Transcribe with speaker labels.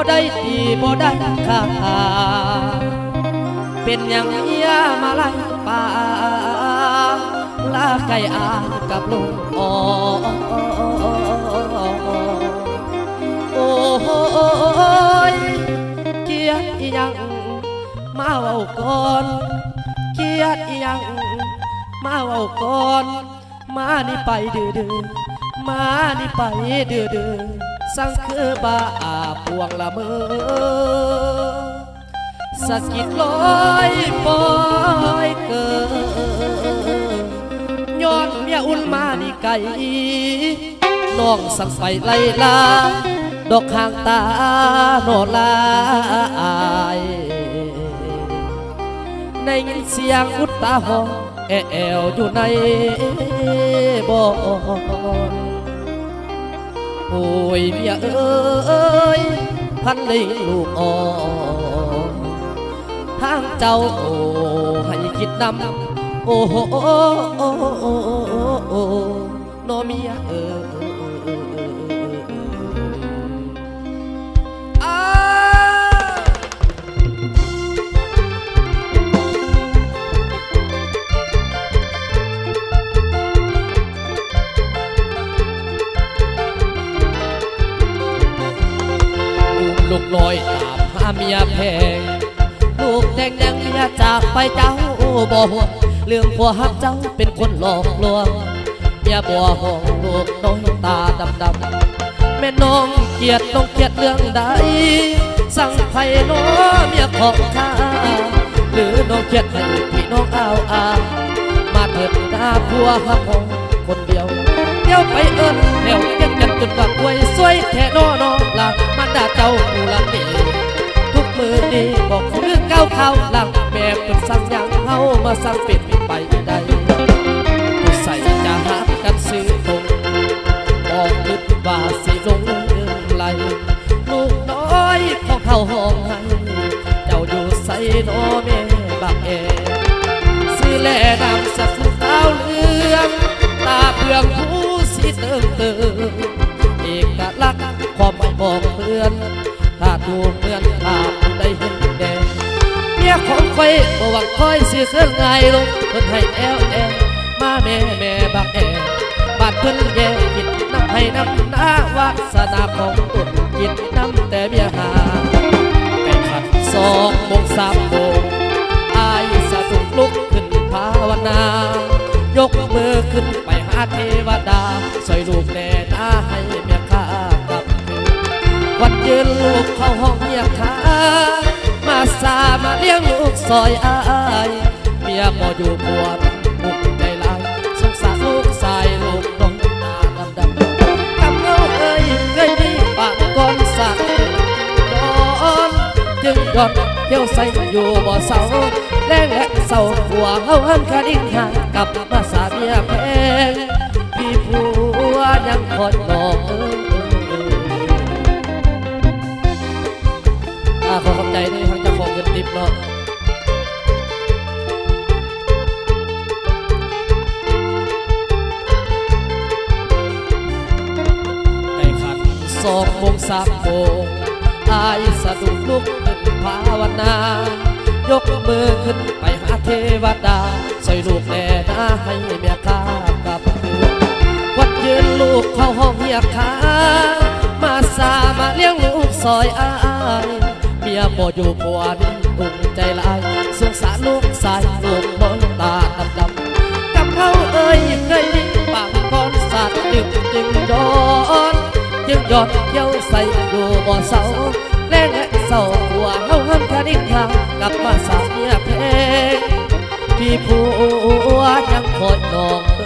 Speaker 1: บ่ได้ตีบ่ได้ค่าเป็นอย่างเมียมาไล่ป่าลาไก่อากับลุงอ๋อโอ้ยเกียดอียังมาเว้าก่อนเกียดอียังมาเว้าก่อน มานี่ไปดื้อดมานี่ไปดื้อด สังคือบาพวงละเมอสะกิดลอยปอยเกินย้อนเมียอุ่นมานี่ไก่น้องสั่งไฟไล่ลาดอกข้างตาโนลายในยินเสียงอุตตาหองแอแอวอยู่ในบ่อน โอ้ยเมียเอ้ยพันลิงลูกอ่อนทางเจ้าโอ้ให้คิดนำโอ้โหโอ้โอ้โอ้โอ้โนเมียเอ้ยอ้ กลอยตามหาเมียแพง ลูกแดงแดงเมียจากไปเจ้าบ่ห่วงเรื่องผัวหักเจ้าเป็นคนหลอกลวงเมียบัวห้องลูกน้อยตาดำดำแม่น้องเกียดน้องเกียดเรื่องใด สั่งไผ่น้อเมียของข้าหรือน้องเกียดให้พี่น้องอ้าวอามาเถิดหน้าผัวหักของคนเดียวเดี๋ยวไปเอิ้นเดี๋ยวเรียกกันจนว่าป่วย วยแท้นอน้องลามันด่าเจ้ากูละตีทุกมือดีบอกคือเก้าวเข้าหลังแม่เป็นสั่งหยังเฮามาสั่งปิดไปได้ผู้ใส่จะหักกันซื้อตรงบอกลึกว่าสิลงไหลลูกน้อยของเขาห้องให้เจ้าอยู่ใส่นอแม่บักเอสีแลดำสักขาวเหลืองตาเปลืองผู้สีเติมเติม คอยสิเคลื่อนไงลงเพิ่นให้แอวแอมาแม่แม่บักแอบาดเพิ่นแย่กินน้ำให้น้ำหน้าวาสนาของตุนกินน้ำแต่เมียหาไก่ขัดสองโมงสามโมงอายสะดุ้งลุกขึ้นภาวนา ยกมือขึ้นไปหาเทวดาสอยลูกแน่นาให้เมียข้ากลับคืนวันยืนลูกเข้าห้องเมียข้ามาสามาเลี้ยง ซอยอายเมียพออยู่ปวดบุกใจลายสงสารลูกชายลูกน้องตาดำดำกำเงาเอ้ยเคยมีปากก้อนสักย้อนจึงย้อนเที่ยวใส่อยู่บ่เศร้าแรงและเศร้าหัวเฮาหันคาดิ้งหางกับมาสาเมียแพงพี่ผัวยังคอยรอเอออ่าขอขอบใจด้วยทางเจ้าของเงินติปเนาะ สามโมงอายสะดุ้งลุกขึ้นภาวนา ยกมือขึ้นไปหาเทวดาใส่ลูกแน่นาให้เมียข้ากลับคืนวัดยืนลูกเข้าห้องเมียข้ามาสามาเลี้ยงลูกซอยอายเมียบ่อยู่ปวดอุ่นใจลายสงสารลูกสายลูกน้อยตาดำดำกับเขาเอ้ยเคยมีปากก้อนสัตว์จึงจึงย้อน จึงยอดเยี่ยวใส่อยู่บ่อเศร้าแรงและเศร้าหัวเฮาห้ามคาดิ้งทางกลับมาสาเมียเพลงพี่ผัวยังคอยนอง